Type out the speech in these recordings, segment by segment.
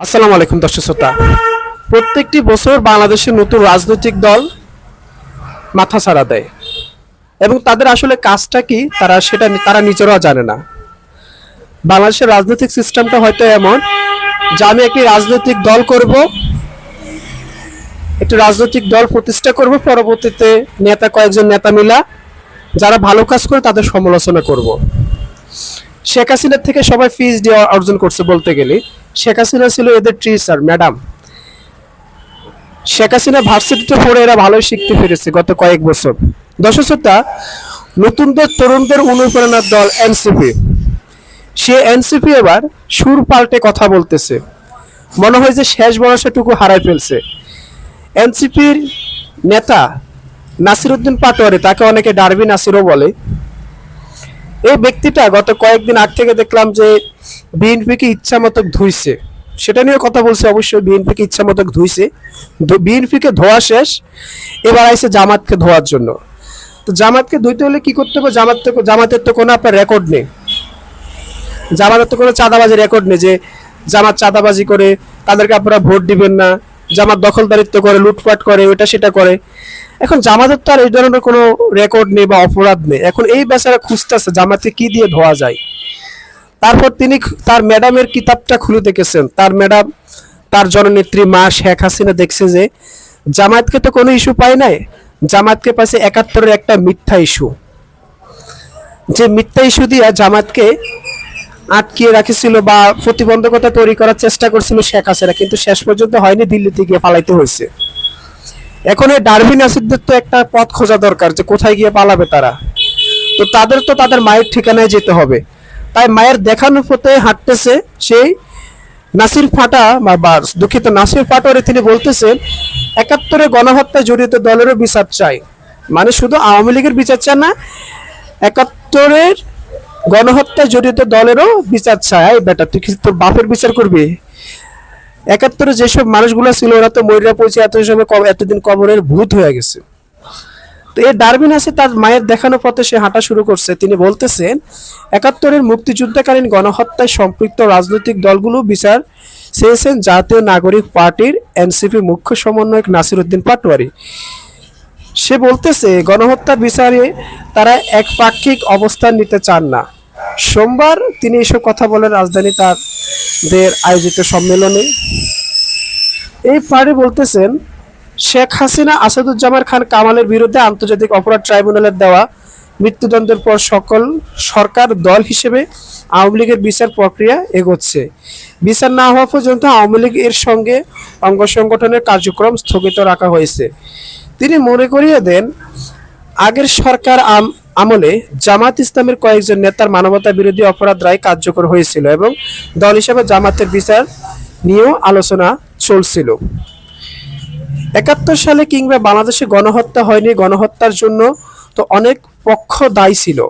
আসসালামু আলাইকুম, দর্শক শ্রোতা। প্রত্যেকটি বছর বাংলাদেশের নতুন রাজনৈতিক দল মাথা ছাড়া দেয়। এবং তাদের আসলে কাজটা কি, তারা সেটা তারা নিজেরাও জানে না। বাংলাদেশের রাজনৈতিক সিস্টেমটা হয়তো এমন যে আমি একটি রাজনৈতিক দল করব, একটি রাজনৈতিক দল প্রতিষ্ঠা করব, পরবর্তীতে নেতা কয়েকজন নেতা মিলা যারা ভালো কাজ করে তাদের সমালোচনা করব। শেখ হাসিনার থেকে সবাই ফিজ দিয়ে অর্জন করছে বলতে গেলে। শেখ হাসিনা ছিল এদের টিচার ম্যাডাম শেখ হাসিনা ভার্সিটিতে পড়ে এরা ভালোই শিখতে পেরেছে গত কয়েক বছর। দর্শকতা নতুনদের তরুণদের অনুপ্রেরণার দল এনসিপি সে এনসিপি এবার সুর পাল্টে কথা বলতেছে। মনে হয় যে শেষ ভরসাটুকু হারাই ফেলছে। এনসিপির নেতা নাসিরুদ্দিন পাটোয়ারি, তাকে অনেকে ডারবি নাসিরও বলে এই ব্যক্তিটা গত কয়েকদিন আগ থেকে দেখলাম যে বিএনপিকে ইচ্ছা মতো ধুইছে। সেটা নিয়ে কথা বলছে, অবশ্যই বিএনপিকে ইচ্ছা মতো ধুইছে বিএনপিকে ধোয়া শেষ, এবার আইসে জামাতকে ধোয়ার জন্য। তো জামাতকে ধুইতে হলে কি করতে হবে? জামাত তো জামাতের তো কোনো আপনার রেকর্ড নেই। জামাতের তো কোনো চাঁদাবাজি রেকর্ড নেই যে জামাত চাঁদাবাজি করে তাদেরকে আপনারা ভোট দিবেন না, জামাত দখলদারিত্ব করে, লুটপাট করে, ওটা সেটা করে। এখন জামাতের তো আর এই ধরনের কোনো রেকর্ড নেই বা অপরাধ নেই। এখন এই বেচারা খুঁজতেছে জামাতে কি দিয়ে ধোয়া যায়। তারপর তিনি তার ম্যাডামের কিতাবটা খুলে দেখেছেন। তার ম্যাডাম, তার জননেত্রী মা শেখ হাসিনা দেখছে যে জামাতকে তো কোনো ইস্যু পায় নাই। জামাতকে পাশে একাত্তরের একটা মিথ্যা ইস্যু যে মিথ্যা ইস্যু দিয়ে জামাতকে আটকিয়ে রাখেছিল বা প্রতিবন্ধকতা তৈরি করার চেষ্টা করছিল শেখ হাসিনা। কিন্তু শেষ পর্যন্ত হয়নি, দিল্লিতে গিয়ে পালাইতে হয়েছে। এখন এই ডারবিন আসিদদের তো একটা পথ খোঁজা দরকার যে কোথায় গিয়ে পালাবে তারা। তো তাদের তো তাদের মায়ের ঠিকানায় যেতে হবে। তাই মায়ের দেখানো পথে হাঁটতেছে সেই নাসির ফাটা বা- দুঃখিত নাসির পাটোয়ারি তিনি বলতেছেন, একাত্তরে গণহত্যায় জড়িত দলেরও বিচার চাই। মানে শুধু আওয়ামী লীগের বিচার চায় না, একাত্তরের গণহত্যায় জড়িত দলেরও বিচার চায় বেটা, তুই কি তোর বাপের বিচার করবি? একাত্তরে যেসব মানুষগুলো ছিল, ওরা তো ময়রা পৌঁছে এত সময় এতদিন কবরের ভূত হয়ে গেছে। তো এই ডারবিন আছে তার মায়ের দেখানো পথে সে হাঁটা শুরু করছে। তিনি বলতেছেন, একাত্তরের মুক্তিযুদ্ধকালীন গণহত্যায় সম্পৃক্ত রাজনৈতিক দলগুলো বিচার চেয়েছেন জাতীয় নাগরিক পার্টির এনসিপি মুখ্য সমন্বয়ক নাসির উদ্দিন পাটোয়ারি। সে বলতেছে গণহত্যার বিচারে তারা একপাক্ষিক অবস্থান নিতে চান না। সোমবার তিনি এসব কথা বলেন রাজধানী তাদের আয়োজিত সম্মেলনে এই পার্টি বলতেছেন, শেখ হাসিনা, আসাদুজ্জামান খান কামালের বিরুদ্ধে আন্তর্জাতিক অপরাধ ট্রাইব্যুনালের দেওয়া মৃত্যুদণ্ডের পর সকল সরকার দল হিসেবে আওয়ামী লীগের বিচার প্রক্রিয়া এগোচ্ছে। বিচার না হওয়া পর্যন্ত আওয়ামী লীগ এর সঙ্গে অঙ্গ সংগঠনের কার্যক্রম স্থগিত রাখা হয়েছে। তিনি মনে করিয়ে দেন, আগের সরকার আমলে জামাত ইসলামের কয়েকজন নেতার মানবতা বিরোধী অপরাধ রায় কার্যকর হয়েছিল এবং দল হিসাবে জামাতের বিচার নিয়েও আলোচনা চলছিল। একাত্তর সালে কিংবা বাংলাদেশে গণহত্যা হয়নি, গণহত্যার জন্য তো অনেক পক্ষ দায়ী ছিল।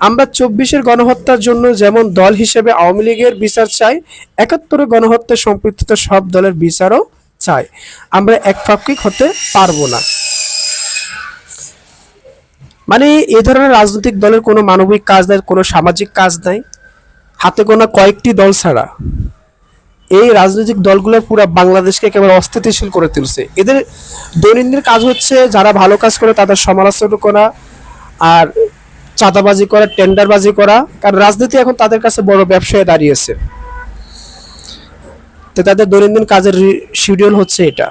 আমরা চব্বিশের গণহত্যার জন্য যেমন দল হিসেবে আওয়ামী লীগের বিচার চাই একাত্তরে গণহত্যায় সম্পৃক্ত সব দলের বিচারও চাই। আমরা একপাক্ষিক হতে পারব না। মানে এ ধরনের রাজনৈতিক দলের কোনো মানবিক কাজ নাই, কোনো সামাজিক কাজ নাই। হাতে গোনা কয়েকটি দল ছাড়া। এই রাজনৈতিক দলগুলো পুরো বাংলাদেশকে একেবারে অস্থিতিশীল করে তুলছে। এদের দৈনন্দিন কাজ হচ্ছে যারা ভালো কাজ করে তাদের সমালোচনা করা আর চাঁদাবাজি করা, টেন্ডারবাজি করা। কারণ রাজনীতি এখন তাদের কাছে বড় ব্যবসায় দাঁড়িয়েছে। তো তাদের দৈনন্দিন কাজের শিডিউল হচ্ছে এটা।